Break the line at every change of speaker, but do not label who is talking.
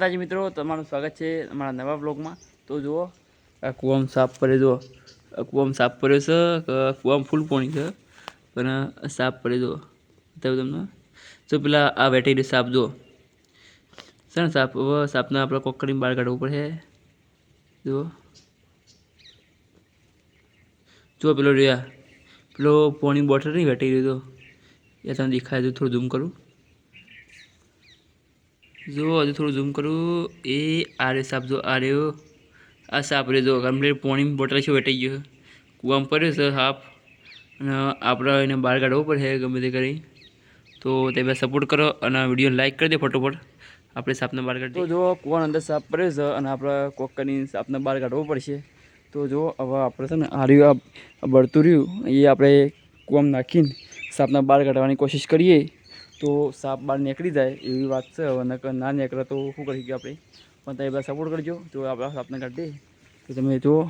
માતાજી મિત્રો, તમારું સ્વાગત છે અમારા નવા બ્લોગમાં તો જુઓ, આ કૂવામાં સાફ પડે, જુઓ. કૂવામાં સાફ પડ્યો છે કૂવામાં ફૂલ પોણી છે. પણ સાફ પડે, જુઓ. બતાવું તમને. તો પેલા આ વેટેરી સાપ, જુઓ. છે ને સાપ? હવે સાપને આપણે કોક બહાર કાઢવું પડે. જુઓ. જુઓ પેલો રહ્યા પેલો પોણી બોટલ નહીં વેટી રહ્યો એ તમને દેખાય તો થોડું ઝૂમ કરું. જો, હજુ થોડું ઝૂમ કરું. એ, આ રે સાપ જો, આ આ સાપ રે જો કમ્પ્લીટ પોણીની બોટલ છે, વેટાઈ ગયો કૂવામાં પડ્યો છે, સાપ. અને આપણે એને બહાર કાઢવો પડશે ગમે તે કરી. તો તે બે સપોર્ટ કરો અને વીડિયો લાઈક કરી દે ફટોફટ. આપણે સાપને બહાર કાઢી તો જો, કૂવાના અંદર સાપ પડ્યો છે અને આપણે કોક કરીને સાપને બહાર કાઢવો પડશે. તો જો, હવે આપણે છે ને આ આ બળતું રહ્યું. એ આપણે કૂવામાં નાખીને સાપને બહાર કાઢવાની કોશિશ કરીએ. તો સાપ બહાર નીકળી જાય એવી વાત છે. હવે નકર ના નીકળે તો શું કરી શકીએ આપણે? પણ તમે બધા સપોર્ટ કરજો. તો આપણા સાપને કાઢી દે તો તમે જુઓ.